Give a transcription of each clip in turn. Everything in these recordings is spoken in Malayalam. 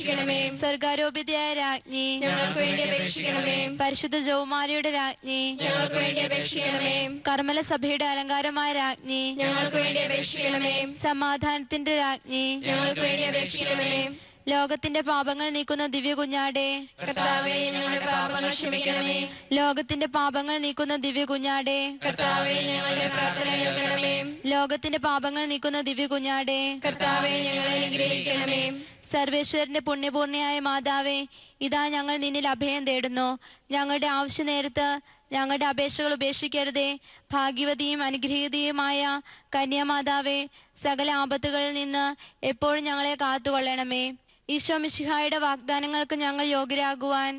അപേക്ഷിക്കണമേ. സ്വർഗാരോപിതയായ രാജ്ഞി. ഞങ്ങൾക്ക് വേണ്ടി അപേക്ഷിക്കണമേ. പരിശുദ്ധ ജൗമാരിയുടെ രാജ്ഞി. ഞങ്ങൾക്ക് വേണ്ടി അപേക്ഷിക്കണമേ. കർമ്മല സഭയുടെ അലങ്കാരമായ രാജ്ഞി. ഞങ്ങൾക്ക് വേണ്ടി അപേക്ഷിക്കണമേ. സമാധാനത്തിന്റെ രാജ്ഞി. ഞങ്ങൾക്ക് വേണ്ടി അപേക്ഷിക്കണമേ. ലോകത്തിന്റെ പാപങ്ങൾ നീക്കുന്ന ദിവ്യ കുഞ്ഞാടെ. കർത്താവെ ഞങ്ങളുടെ പാപങ്ങൾ ക്ഷമിക്കണമേ. ലോകത്തിന്റെ പാപങ്ങൾ നീക്കുന്ന ദിവ്യ കുഞ്ഞാടെ. കർത്താവെ ഞങ്ങളുടെ പ്രാർത്ഥന കേൾക്കണമേ. ലോകത്തിന്റെ പാപങ്ങൾ നീക്കുന്ന ദിവ്യ കുഞ്ഞാടെ. കർത്താവെ ഞങ്ങളെ അനുഗ്രഹിക്കണമേ. സർവേശ്വരന്റെ പുണ്യപൂർണയായ മാതാവേ ഇതാ ഞങ്ങൾ നിന്നിൽ അഭയം തേടുന്നു. ഞങ്ങളുടെ ആവശ്യ നേരത്ത് ഞങ്ങളുടെ അപേക്ഷകൾ ഉപേക്ഷിക്കരുതേ. ഭാഗ്യവതിയും അനുഗ്രഹീതയുമായ കന്യാമാതാവേ സകല ആപത്തുകളിൽ നിന്ന് എപ്പോഴും ഞങ്ങളെ കാത്തുകൊള്ളണമേ. ഈശോ മിശിഹായുടെ വാഗ്ദാനങ്ങൾക്ക് ഞങ്ങൾ യോഗ്യരാകുവാൻ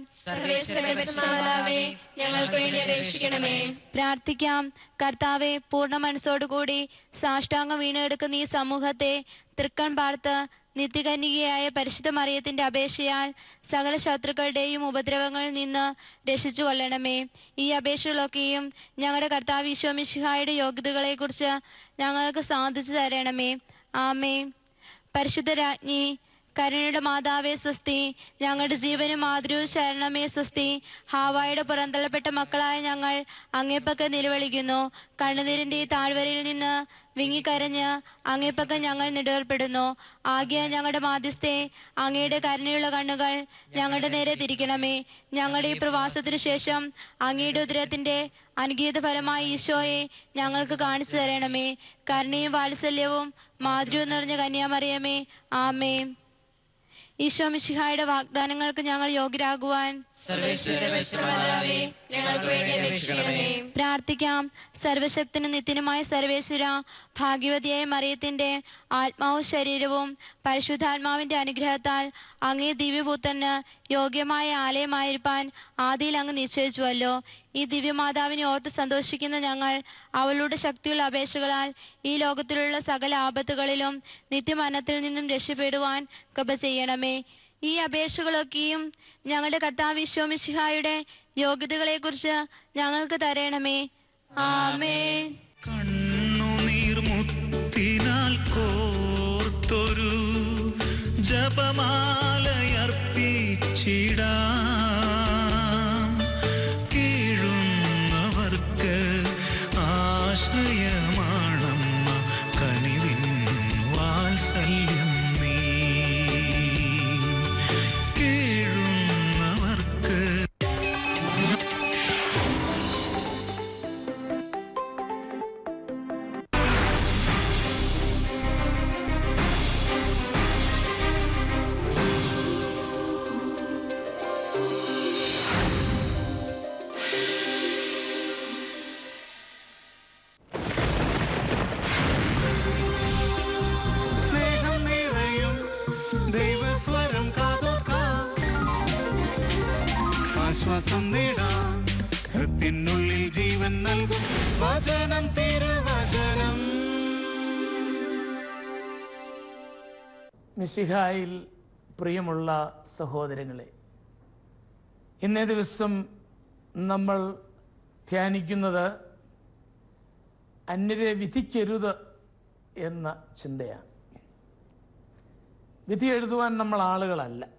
പ്രാർത്ഥിക്കാം. കർത്താവെ പൂർണ മനസ്സോടുകൂടി സാഷ്ടാംഗം വീണെടുക്കുന്ന ഈ സമൂഹത്തെ തൃക്കൺ പാർത്ത് നിത്യകന്യകയായ പരിശുദ്ധ മറിയത്തിന്റെ അപേക്ഷയാൽ സകല ശത്രുക്കളുടെയും ഉപദ്രവങ്ങളിൽ നിന്ന് രക്ഷിച്ചു കൊള്ളണമേ. ഈ അപേക്ഷകളൊക്കെയും ഞങ്ങളുടെ കർത്താവ് ഈശോമിശിഹായുടെ യോഗ്യതകളെക്കുറിച്ച് ഞങ്ങൾക്ക് സാധിച്ചു തരണമേ. ആമേ പരിശുദ്ധ രാജ്ഞി കരുണയുടെ മാതാവേ സ്വസ്തി ഞങ്ങളുടെ ജീവനും മാതൃവും ശരണമേ സ്വസ്തി. ഹാവായുടെ പുറന്തള്ളപ്പെട്ട മക്കളായ ഞങ്ങൾ അങ്ങേപ്പക്ക നിലവിളിക്കുന്നു. കണ്ണുനീരിന്റെ താഴ്വരയിൽ നിന്ന് വിങ്ങിക്കരഞ്ഞ് അങ്ങേപ്പക്ക ഞങ്ങൾ നെടുവേർപ്പെടുന്നു. ആകിയ ഞങ്ങളുടെ മാധ്യസ്ഥെ അങ്ങയുടെ കരുണയുള്ള കണ്ണുകൾ ഞങ്ങളുടെ നേരെ തിരിക്കണമേ. ഞങ്ങളുടെ ഈ പ്രവാസത്തിനു ശേഷം അങ്ങയുടെ ഉദരത്തിന്റെ അനുഗീത ഫലമായി ഈശോയെ ഞങ്ങൾക്ക് കാണിച്ചു തരണമേ. കരുണയും വാത്സല്യവും മാതൃവും നിറഞ്ഞ കന്യാമറിയമേ. ആമേ ഈശോ മിശിഹായുടെ വാഗ്ദാനങ്ങൾക്ക് ഞങ്ങൾ യോഗ്യരാകുവാൻ പ്രാർത്ഥിക്കാം. സർവശക്തനും നിത്യനുമായ സർവേശ്വര ഭാഗ്യവതിയായ മറിയത്തിന്റെ ആത്മാവും ശരീരവും പരിശുദ്ധാത്മാവിന്റെ അനുഗ്രഹത്താൽ അങ്ങേ ദിവ്യപുത്രന് യോഗ്യമായ ആലയമായിരിക്കാൻ ആദിയിൽ അങ്ങ് നിശ്ചയിച്ചുവല്ലോ. ഈ ദിവ്യമാതാവിനെ ഓർത്ത് സന്തോഷിക്കുന്ന ഞങ്ങൾ അവളുടെ ശക്തിയുള്ള അപേക്ഷകളാൽ ഈ ലോകത്തിലുള്ള സകല ആപത്തുകളിലും നിത്യമരണത്തിൽ നിന്നും രക്ഷപ്പെടുവാൻ കൃപ ചെയ്യണമേ. ഈ അപേക്ഷകളൊക്കെയും ഞങ്ങളുടെ കർത്താവ് വിശ്വമിശിഹായുടെ യോഗ്യതകളെക്കുറിച്ച് ഞങ്ങൾക്ക് തരണമേ. ആമേ കണ്ണുനീർമുത്തിനാൽ കോർത്തൊരു ജപമാലയർപ്പിച്ചിടാം മിശിഹായിൽ പ്രിയമുള്ള സഹോദരങ്ങളെ ഇന്നേ ദിവസം നമ്മൾ ധ്യാനിക്കുന്നത് അന്യരെ വിധിക്കരുത് എന്ന ചിന്തയാണ്. വിധി എഴുതുവാൻ നമ്മൾ ആളുകളല്ല.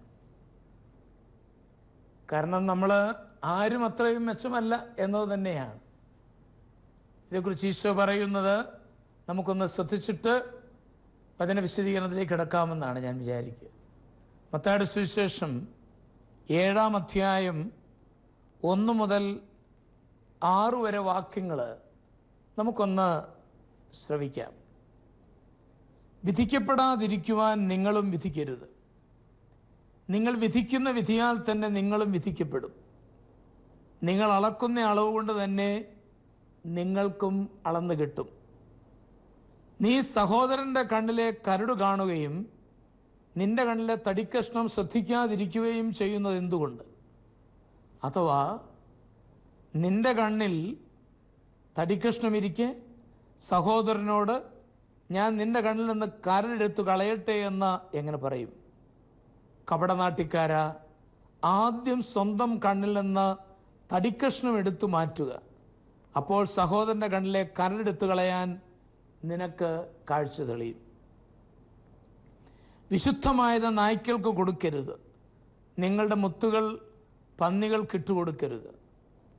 കാരണം നമ്മൾ ആരും അത്രയും മെച്ചമല്ല എന്നത് തന്നെയാണ്. ഇതേക്കുറിച്ച് ഈശോ പറയുന്നത് നമുക്കൊന്ന് ശ്രദ്ധിച്ചിട്ട് വചന വിശദീകരണത്തിലേക്ക് കിടക്കാമെന്നാണ് ഞാൻ വിചാരിക്കുക. മത്തായുടെ സുവിശേഷം ഏഴാം അധ്യായം ഒന്ന് മുതൽ ആറു വരെ വാക്യങ്ങൾ നമുക്കൊന്ന് ശ്രവിക്കാം. വിധിക്കപ്പെടാതിരിക്കുവാൻ നിങ്ങളും വിധിക്കരുത്. നിങ്ങൾ വിധിക്കുന്ന വിധിയാൽ തന്നെ നിങ്ങളും വിധിക്കപ്പെടും. നിങ്ങൾ അളക്കുന്ന അളവ് കൊണ്ട് തന്നെ നിങ്ങൾക്കും അളന്നു കിട്ടും. നീ സഹോദരന്റെ കണ്ണിലെ കരട് കാണുകയും നിന്റെ കണ്ണിലെ തടിക്കഷ്ണം ശ്രദ്ധിക്കാതിരിക്കുകയും ചെയ്യുന്നത് എന്തുകൊണ്ട്? അഥവാ നിന്റെ കണ്ണിൽ തടിക്കഷ്ണം ഇരിക്കെ സഹോദരനോട് ഞാൻ നിന്റെ കണ്ണിൽ നിന്ന് കരടെടുത്തു കളയട്ടെ എന്ന് എങ്ങനെ പറയും? കപടനാട്ടിക്കാര ആദ്യം സ്വന്തം കണ്ണിൽ നിന്ന് തടിക്കഷ്ണം എടുത്തു മാറ്റുക. അപ്പോൾ സഹോദരന്റെ കണ്ണിലെ കരടെടുത്തു കളയാൻ നിനക്ക് കാഴ്ച തെളിയും. വിശുദ്ധമായത് നായ്ക്കൾക്ക് കൊടുക്കരുത്. നിങ്ങളുടെ മുത്തുകൾ പന്നികൾ ഇട്ടുകൊടുക്കരുത്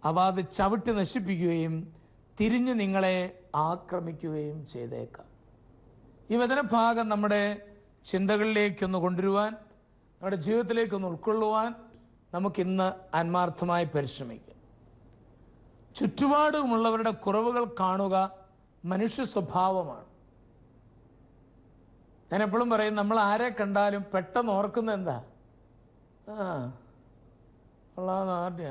അവ അത് ചവിട്ടി നശിപ്പിക്കുകയും തിരിഞ്ഞ് നിങ്ങളെ ആക്രമിക്കുകയും ചെയ്തേക്കാം. ഈ വചനഭാഗം നമ്മുടെ ചിന്തകളിലേക്കൊന്ന് കൊണ്ടുവരുവാൻ നമ്മുടെ ജീവിതത്തിലേക്കൊന്ന് ഉൾക്കൊള്ളുവാൻ നമുക്കിന്ന് ആത്മാർത്ഥമായി പരിശ്രമിക്കാം. ചുറ്റുപാടുമുള്ളവരുടെ കുറവുകൾ കാണുക മനുഷ്യ സ്വഭാവമാണ്. ഞാൻ എപ്പോഴും പറയും നമ്മൾ ആരെ കണ്ടാലും പെട്ടെന്ന് ഓർക്കുന്ന എന്താ? ആ ആദ്യ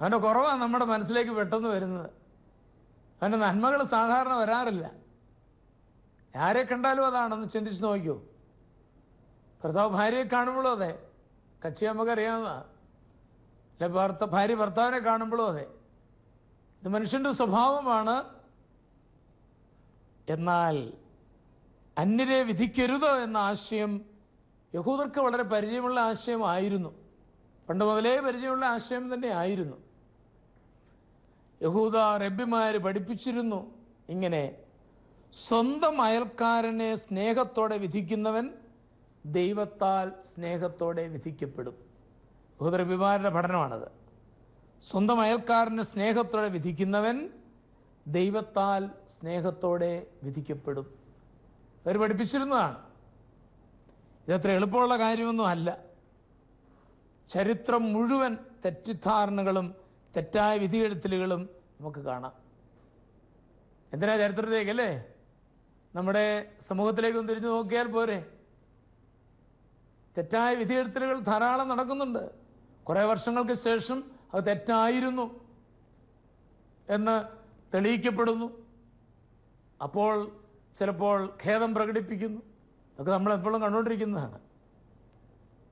അവന്റെ കുറവാണ് നമ്മുടെ മനസ്സിലേക്ക് പെട്ടെന്ന് വരുന്നത്. അവന്റെ നന്മകൾ സാധാരണ വരാറില്ല. ആരെ കണ്ടാലും അതാണെന്ന് ചിന്തിച്ച് നോക്കൂ ഭർത്താവ് ഭാര്യയെ കാണുമ്പോഴും അതെ. കക്ഷി നമുക്കറിയാവുന്നതാണ് അല്ലെ ഭർത്ത ഭാര്യ ഭർത്താവിനെ കാണുമ്പോഴും അതെ. ഇത് മനുഷ്യന്റെ സ്വഭാവമാണ്. എന്നാൽ അന്യരെ വിധിക്കരുത് എന്ന ആശയം യഹൂദർക്ക് വളരെ പരിചയമുള്ള ആശയമായിരുന്നു. പണ്ട് മുതലേ പരിചയമുള്ള ആശയം തന്നെ ആയിരുന്നു. യഹൂദ റബ്ബിമാർ പഠിപ്പിച്ചിരുന്നു ഇങ്ങനെ സ്വന്തം അയൽക്കാരനെ സ്നേഹത്തോടെ വിധിക്കുന്നവൻ ദൈവത്താൽ സ്നേഹത്തോടെ വിധിക്കപ്പെടും. യഹൂദ റബ്ബിമാരുടെ പഠനമാണത്. സ്വന്തം അയൽക്കാരനെ സ്നേഹത്തോടെ വിധിക്കുന്നവൻ ദൈവത്താൽ സ്നേഹത്തോടെ വിധിക്കപ്പെടും. അവർ പഠിപ്പിച്ചിരുന്നതാണ്. ഇതത്ര എളുപ്പമുള്ള കാര്യമൊന്നുമല്ല. ചരിത്രം മുഴുവൻ തെറ്റിദ്ധാരണകളും തെറ്റായ വിധിയെഴുത്തലുകളും നമുക്ക് കാണാം. എന്തിനാ ചരിത്രത്തിലേക്ക് അല്ലേ? നമ്മുടെ സമൂഹത്തിലേക്ക് ഒന്ന് തിരിഞ്ഞു നോക്കിയാൽ പോരെ. തെറ്റായ വിധിയെഴുത്തലുകൾ ധാരാളം നടക്കുന്നുണ്ട്. കുറേ വർഷങ്ങൾക്ക് ശേഷം അത് തെറ്റായിരുന്നു എന്ന് തെളിയിക്കപ്പെടുന്നു. അപ്പോൾ ചിലപ്പോൾ ഖേദം പ്രകടിപ്പിക്കുന്നു. അതൊക്കെ നമ്മൾ എപ്പോഴും കണ്ടുകൊണ്ടിരിക്കുന്നതാണ്.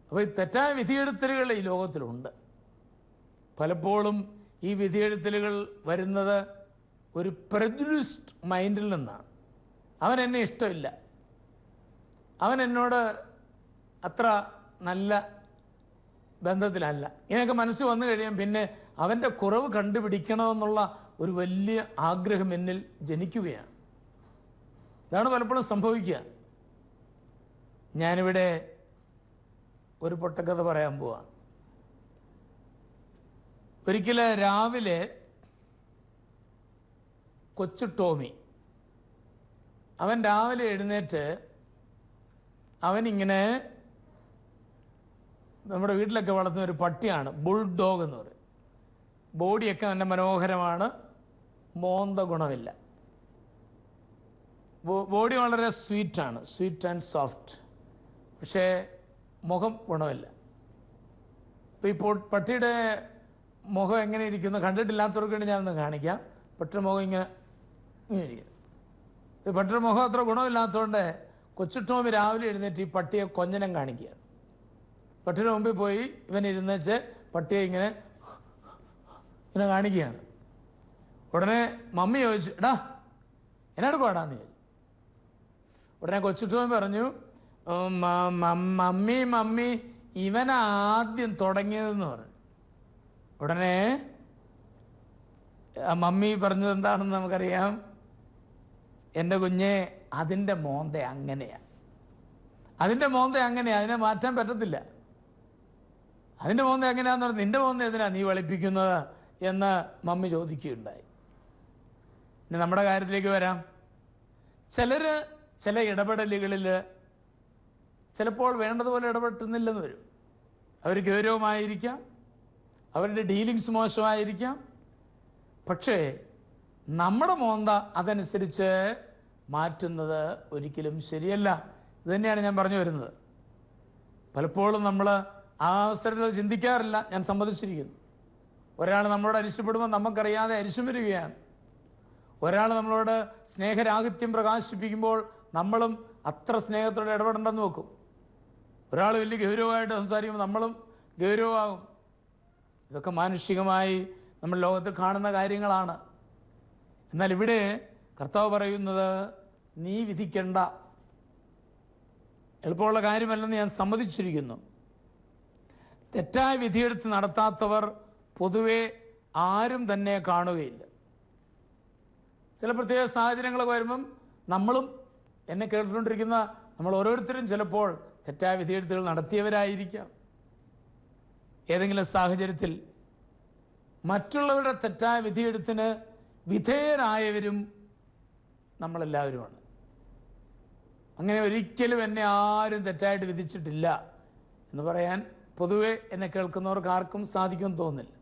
അപ്പോൾ ഈ തെറ്റായ വിധിയെഴുത്തലുകൾ ഈ ലോകത്തിലുണ്ട്. പലപ്പോഴും ഈ വിധിയെഴുത്തലുകൾ വരുന്നത് ഒരു പ്രജുഡിസ്ഡ് മൈൻഡിൽ നിന്നാണ്. അവൻ എന്നെ ഇഷ്ടമില്ല. അവൻ എന്നോട് അത്ര നല്ല ബന്ധത്തിലല്ല. ഇങ്ങനെയൊക്കെ മനസ്സ് വന്നു കഴിയാൻ പിന്നെ അവന്റെ കുറവ് കണ്ടുപിടിക്കണമെന്നുള്ള ഒരു വലിയ ആഗ്രഹം എന്നിൽ ജനിക്കുകയാണ്. ഇതാണ് പലപ്പോഴും സംഭവിക്കുക. ഞാനിവിടെ ഒരു പൊട്ടക്കഥ പറയാൻ പോവാണ് ഒരിക്കൽ രാവിലെ കൊച്ചു ടോമി അവൻ രാവിലെ എഴുന്നേറ്റ് അവനിങ്ങനെ നമ്മുടെ വീട്ടിലൊക്കെ വളർത്തുന്ന ഒരു പട്ടിയാണ് ബുൾഡോഗ് എന്ന് പറയും. ബോഡിയൊക്കെ നല്ല മനോഹരമാണ്. മോന്ത ഗുണമില്ല ബോഡി വളരെ സ്വീറ്റാണ്. Sweet and soft. പക്ഷേ മുഖം ഗുണമില്ല. ഇപ്പോൾ ഇപ്പോൾ പട്ടിയുടെ മുഖം എങ്ങനെ ഇരിക്കുന്നു കണ്ടിട്ടില്ലാത്തവർക്ക് വേണ്ടി ഞാനൊന്ന് കാണിക്കാം. പട്ടിയുടെ മുഖം ഇങ്ങനെ ഇങ്ങനെ ഇരിക്കും ഈ പട്ടിയുടെ മുഖം അത്ര ഗുണമില്ലാത്തതുകൊണ്ട് കൊച്ചുട്ടോമി രാവിലെ എഴുന്നേറ്റ് ഈ പട്ടിയെ കൊഞ്ഞനം കാണിക്കുകയാണ്. പട്ടിയുടെ മുമ്പിൽ പോയി ഇവൻ ഇരുന്നേച്ച് പട്ടിയെ ഇങ്ങനെ ഇങ്ങനെ കാണിക്കുകയാണ്. ഉടനെ മമ്മി ചോദിച്ചു എടാ പാടാന്ന് ചോദിച്ചു. ഉടനെ കൊച്ചുട്ടോമി പറഞ്ഞു "ഉം, മ- മ- മമ്മി മമ്മി ഇവൻ ആദ്യം തുടങ്ങിയതെന്ന് പറഞ്ഞു. ഉടനെ മമ്മി പറഞ്ഞത് എന്താണെന്ന് നമുക്കറിയാം. എന്റെ കുഞ്ഞെ അതിന്റെ മോന്ത അങ്ങനെയാ. അതിന്റെ മോന്ത അങ്ങനെയാ അതിനെ മാറ്റാൻ പറ്റത്തില്ല. അതിന്റെ മോന്ത എങ്ങനെയാന്ന് പറഞ്ഞു നിന്റെ മോന്ത എന്തിനാ നീ വെളുപ്പിക്കുന്നത്? എന്ന് മമ്മി ചോദിക്കുകയുണ്ടായി. ഇനി നമ്മുടെ കാര്യത്തിലേക്ക് വരാം. ചിലർ ചില ഇടപെടലുകളിൽ ചിലപ്പോൾ വേണ്ടതുപോലെ ഇടപെട്ടുന്നില്ലെന്ന് വരും. അവർ ഗൗരവമായിരിക്കാം അവരുടെ ഡീലിങ്സ് മോശമായിരിക്കാം. പക്ഷേ നമ്മുടെ മോന്ത അതനുസരിച്ച് മാറ്റുന്നത് ഒരിക്കലും ശരിയല്ല. ഇത് തന്നെയാണ് ഞാൻ പറഞ്ഞു വരുന്നത്. പലപ്പോഴും നമ്മൾ ആ അവസരത്തിൽ ചിന്തിക്കാറില്ല. ഞാൻ സമ്മതിച്ചിരിക്കുന്നു. ഒരാൾ നമ്മളോട് അരിശപ്പെടുമ്പോൾ നമുക്കറിയാതെ അരിശം വരികയാണ്. ഒരാൾ നമ്മളോട് സ്നേഹരാഹിത്യം പ്രകാശിപ്പിക്കുമ്പോൾ നമ്മളും അത്ര സ്നേഹത്തോടെ ഇടപെടേണ്ടെന്ന് വെക്കും ഒരാൾ വലിയ ഗൗരവമായിട്ട് സംസാരിക്കുമ്പോൾ നമ്മളും ഗൗരവമാകും. ഇതൊക്കെ മാനുഷികമായി നമ്മൾ ലോകത്തിൽ കാണുന്ന കാര്യങ്ങളാണ്. എന്നാൽ ഇവിടെ കർത്താവ് പറയുന്നത് നീ വിധിക്കണ്ട. എളുപ്പമുള്ള കാര്യമല്ലെന്ന് ഞാൻ സമ്മതിച്ചിരിക്കുന്നു. തെറ്റായ വിധിയെടുത്ത് നടത്താത്തവർ പൊതുവെ ആരും തന്നെ കാണുകയില്ല. ചില പ്രത്യേക സാഹചര്യങ്ങളൊക്കെ വരുമ്പം നമ്മളും എന്നെ കേട്ടുകൊണ്ടിരിക്കുന്ന നമ്മൾ ഓരോരുത്തരും ചിലപ്പോൾ തെറ്റായ വിധിയെഴുത്തുകൾ നടത്തിയവരായിരിക്കാം. ഏതെങ്കിലും സാഹചര്യത്തിൽ മറ്റുള്ളവരുടെ തെറ്റായ വിധിയെഴുത്തിന് വിധേയരായവരും നമ്മളെല്ലാവരുമാണ്. അങ്ങനെ ഒരിക്കലും എന്നെ ആരും തെറ്റായിട്ട് വിധിച്ചിട്ടില്ല എന്ന് പറയാൻ പൊതുവെ എന്നെ കേൾക്കുന്നവർക്ക് ആർക്കും സാധിക്കുമെന്ന് തോന്നില്ല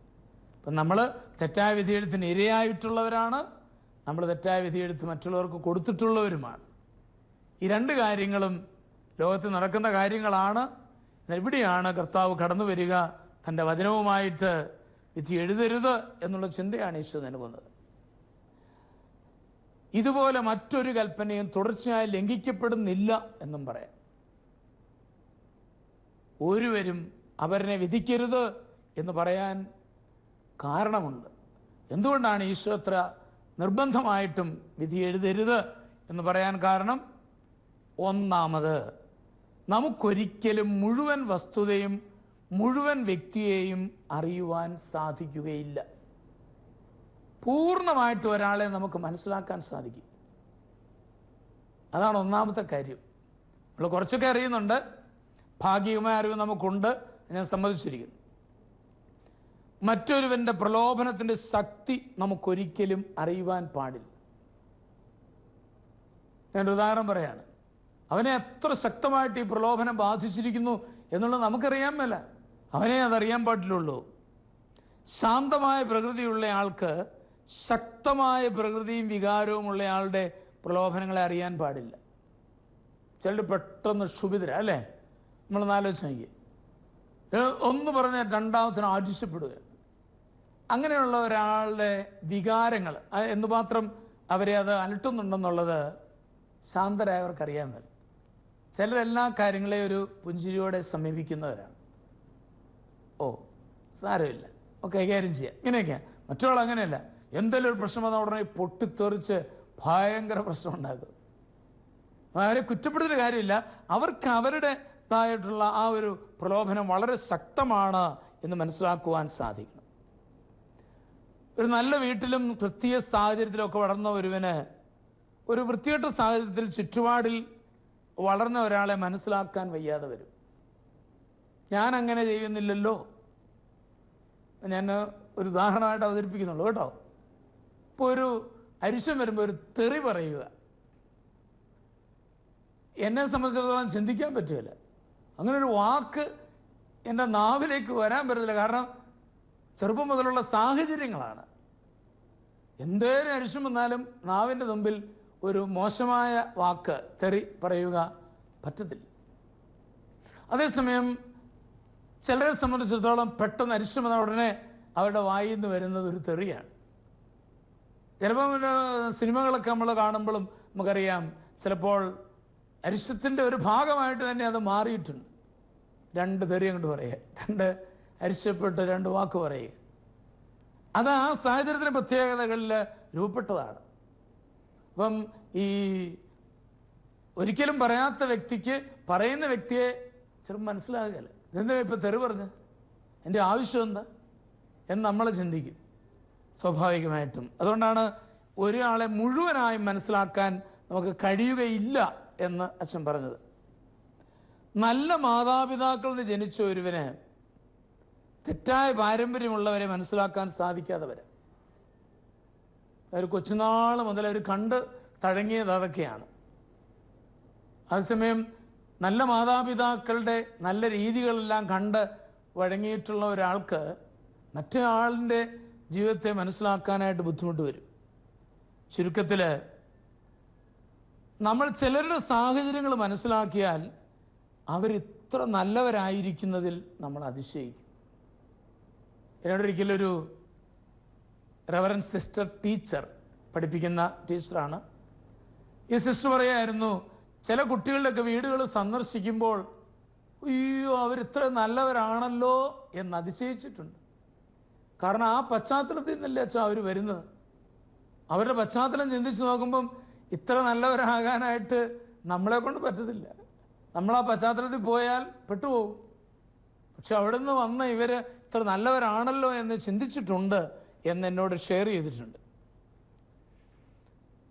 അപ്പം നമ്മൾ തെറ്റായ വിധിയെഴുത്തിന് ഇരയായിട്ടുള്ളവരാണ്. നമ്മൾ തെറ്റായ വിധിയെടുത്ത് മറ്റുള്ളവർക്ക് കൊടുത്തിട്ടുള്ളവരുമാണ്. ഈ രണ്ട് കാര്യങ്ങളും ലോകത്ത് നടക്കുന്ന കാര്യങ്ങളാണ്. എവിടെയാണ് കർത്താവ് കടന്നു വരിക തന്റെ വചനവുമായിട്ട് വിധി എഴുതരുത് എന്നുള്ള ചിന്തയാണ് ഈശോ നൽകുന്നത്. ഇതുപോലെ മറ്റൊരു കൽപ്പനയും തുടർച്ചയായി ലംഘിക്കപ്പെടുന്നില്ല എന്നും പറയാം. ഒരുവരും അവരനെ വിധിക്കരുത് എന്ന് പറയാൻ കാരണമുണ്ട്. എന്തുകൊണ്ടാണ് ഈശോ അത്ര നിർബന്ധമായിട്ടും വിധി എഴുതരുത് എന്ന് പറയാൻ കാരണം ഒന്നാമത് നമുക്കൊരിക്കലും മുഴുവൻ വസ്തുതയും മുഴുവൻ വ്യക്തിയെയും അറിയുവാൻ സാധിക്കുകയില്ല. പൂർണമായിട്ട് ഒരാളെ നമുക്ക് മനസ്സിലാക്കാൻ സാധിക്കും. അതാണ് ഒന്നാമത്തെ കാര്യം. നമ്മൾ കുറച്ചൊക്കെ അറിയുന്നുണ്ട്. ഭാഗികമായ അറിവ് നമുക്കുണ്ട്. ഞാൻ സമ്മതിച്ചിരിക്കുന്നു. മറ്റൊരുവന്റെ പ്രലോഭനത്തിന്റെ ശക്തി നമുക്കൊരിക്കലും അറിയുവാൻ പാടില്ല. ഞാൻ ഉദാഹരണം പറയാണ്. അവനെ എത്ര ശക്തമായിട്ട് ഈ പ്രലോഭനം ബാധിച്ചിരിക്കുന്നു എന്നുള്ളത് നമുക്കറിയാൻ മേല. അവനെ അതറിയാൻ പാടില്ലുള്ളൂ ശാന്തമായ പ്രകൃതിയുള്ള ആൾക്ക് ശക്തമായ പ്രകൃതിയും വികാരവും ഉള്ള ആളുടെ പ്രലോഭനങ്ങളെ അറിയാൻ പാടില്ല. ചിലർ പെട്ടെന്ന് ക്ഷുഭിതര അല്ലേ? നമ്മൾ ആലോചിച്ച് നോക്കി ഒന്ന് പറഞ്ഞ രണ്ടാമത്തിന് ആവശ്യപ്പെടുക അങ്ങനെയുള്ള ഒരാളുടെ വികാരങ്ങൾ എന്തുമാത്രം അവരെ അത് അലട്ടുന്നുണ്ടെന്നുള്ളത് ശാന്തരായവർക്കറിയാൻ വരും ചിലരെല്ലാ കാര്യങ്ങളെയും ഒരു പുഞ്ചിരിയോടെ സമീപിക്കുന്നവരാണ്. ഓ സാരമില്ല. ഒക്കെ കൈകാര്യം ചെയ്യാം. ഇങ്ങനെയൊക്കെയാണ് മറ്റുള്ള അങ്ങനെയല്ല. എന്തെങ്കിലും ഒരു പ്രശ്നം വന്നാൽ ഉടനെ പൊട്ടിത്തെറിച്ച് ഭയങ്കര പ്രശ്നം ഉണ്ടാക്കും. അവരെ കുറ്റപ്പെടുത്തിയ കാര്യമില്ല. അവർക്ക് അവരുടേതായിട്ടുള്ള ആ ഒരു പ്രലോഭനം വളരെ ശക്തമാണ് എന്ന് മനസ്സിലാക്കുവാൻ സാധിക്കണം. ഒരു നല്ല വീട്ടിലും ക്രിസ്തീയ സാഹചര്യത്തിലൊക്കെ വളർന്ന ഒരുവന് ഒരു വൃത്തികെട്ട സാഹചര്യത്തിൽ ചുറ്റുപാടിൽ വളർന്ന ഒരാളെ മനസ്സിലാക്കാൻ വയ്യാതെ വരും. ഞാൻ അങ്ങനെ ചെയ്യുന്നില്ലല്ലോ. ഞാൻ ഒരു ഉദാഹരണമായിട്ട് അവതരിപ്പിക്കുന്നുള്ളൂ കേട്ടോ. ഇപ്പോൾ ഒരു അരിശം വരുമ്പോൾ ഒരു തെറി പറയുക. എന്നെ സംബന്ധിച്ചിടത്തോളം ചിന്തിക്കാൻ പറ്റുകയില്ല അങ്ങനെ ഒരു വാക്ക് എന്റെ നാവിലേക്ക് വരാൻ പറ്റത്തില്ല. കാരണം ചെറുപ്പം മുതലുള്ള സാഹചര്യങ്ങളാണ്. എന്തേലും അരിശം വന്നാലും നാവിന്റെ മുമ്പിൽ ഒരു മോശമായ വാക്ക് തെറി പറയുക പറ്റത്തില്ല. അതേസമയം ചിലരെ സംബന്ധിച്ചിടത്തോളം പെട്ടെന്ന് അരിശം വന്ന ഉടനെ അവരുടെ വായിൽ നിന്ന് വരുന്നത് ഒരു തെറിയാണ്. ചിലപ്പോൾ സിനിമകളൊക്കെ നമ്മൾ കാണുമ്പോഴും നമുക്കറിയാം ചിലപ്പോൾ അരിശത്തിന്റെ ഒരു ഭാഗമായിട്ട് തന്നെ അത് മാറിയിട്ടുണ്ട്. രണ്ട് തെറി അങ്ങോട്ട് പറയുക രണ്ട് അരിശപ്പെട്ട് രണ്ട് വാക്ക് പറയുക അത് ആ സാഹചര്യത്തിന്റെ പ്രത്യേകതകളിൽ രൂപപ്പെട്ടതാണ്. അപ്പം ഈ ഒരിക്കലും പറയാത്ത വ്യക്തിക്ക് പറയുന്ന വ്യക്തിയെ ചെറു മനസ്സിലാകുകയില്ല എന്തിനാ ഇപ്പം തെറി പറഞ്ഞ്? എന്റെ ആവശ്യം എന്താ? എന്ന് നമ്മൾ ചിന്തിക്കും. സ്വാഭാവികമായിട്ടും. അതുകൊണ്ടാണ് ഒരാളെ മുഴുവനായും മനസ്സിലാക്കാൻ നമുക്ക് കഴിയുകയില്ല എന്ന് അച്ഛൻ പറഞ്ഞത്. നല്ല മാതാപിതാക്കളിൽ നിന്ന് ജനിച്ച ഒരുവന് തെറ്റായ പാരമ്പര്യമുള്ളവരെ മനസ്സിലാക്കാൻ സാധിക്കാതെ വരാം അവർ കൊച്ചുനാൾ മുതൽ അവർ കണ്ട് തഴങ്ങിയത് അതൊക്കെയാണ്. അതേസമയം നല്ല മാതാപിതാക്കളുടെ നല്ല രീതികളെല്ലാം കണ്ട് വഴങ്ങിയിട്ടുള്ള ഒരാൾക്ക് മറ്റേ ആളിന്റെ ജീവിതത്തെ മനസ്സിലാക്കാനായിട്ട് ബുദ്ധിമുട്ട് വരും. ചുരുക്കത്തിൽ നമ്മൾ ചിലരുടെ സാഹചര്യങ്ങൾ മനസ്സിലാക്കിയാൽ അവരിത്ര നല്ലവരായിരിക്കുന്നതിൽ നമ്മൾ അതിശയിക്കും. എന്നോടൊരിക്കലൊരു റവറൻ സിസ്റ്റർ ടീച്ചർ പഠിപ്പിക്കുന്ന ടീച്ചറാണ് ഈ സിസ്റ്റർ പറയായിരുന്നു ചില കുട്ടികളുടെയൊക്കെ വീടുകൾ സന്ദർശിക്കുമ്പോൾ അയ്യോ അവർ ഇത്ര നല്ലവരാണല്ലോ എന്ന് അതിശയിച്ചിട്ടുണ്ട്. കാരണം ആ പശ്ചാത്തലത്തിൽ നിന്നല്ലേ അച്ഛാ അവർ വരുന്നത്. അവരുടെ പശ്ചാത്തലം ചിന്തിച്ച് നോക്കുമ്പം ഇത്ര നല്ലവരാകാനായിട്ട് നമ്മളെ കൊണ്ട് പറ്റത്തില്ല. നമ്മൾ ആ പശ്ചാത്തലത്തിൽ പോയാൽ പെട്ടുപോകും. പക്ഷെ അവിടെ നിന്ന് വന്ന ഇവർ ഇത്ര നല്ലവരാണല്ലോ എന്ന് ചിന്തിച്ചിട്ടുണ്ട് എന്ന് എന്നോട് ഷെയർ ചെയ്തിട്ടുണ്ട്.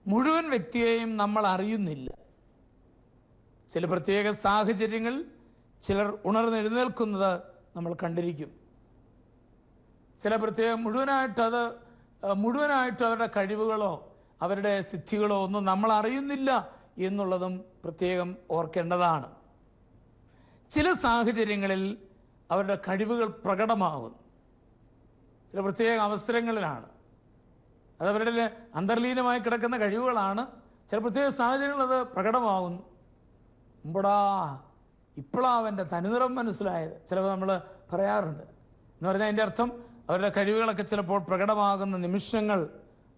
മുഴുവൻ വ്യക്തിയെയും നമ്മൾ അറിയുന്നില്ല. ചില പ്രത്യേക സാഹചര്യങ്ങൾ ചിലർ ഉണർന്നെഴുന്നേൽക്കുന്നത് നമ്മൾ കണ്ടിരിക്കും. ചില പ്രത്യേകം മുഴുവനായിട്ട് അത് മുഴുവനായിട്ട് അവരുടെ കഴിവുകളോ അവരുടെ സിദ്ധികളോ ഒന്നും നമ്മൾ അറിയുന്നില്ല എന്നുള്ളതും പ്രത്യേകം ഓർക്കേണ്ടതാണ്. ചില സാഹചര്യങ്ങളിൽ അവരുടെ കഴിവുകൾ പ്രകടമാകുന്നു ചില പ്രത്യേക അവസരങ്ങളിലാണ്. അത് അവരുടെ അന്തർലീനമായി കിടക്കുന്ന കഴിവുകളാണ്. ചില പ്രത്യേക സാഹചര്യങ്ങളിൽ അത് പ്രകടമാകുന്നു മുമ്പടാ ഇപ്പോഴാ അവന്റെ തനിനിറം മനസ്സിലായത്. ചിലപ്പോൾ നമ്മൾ പറയാറുണ്ട്. എന്ന് പറഞ്ഞാൽ അതിന്റെ അർത്ഥം അവരുടെ കഴിവുകളൊക്കെ ചിലപ്പോൾ പ്രകടമാകുന്ന നിമിഷങ്ങൾ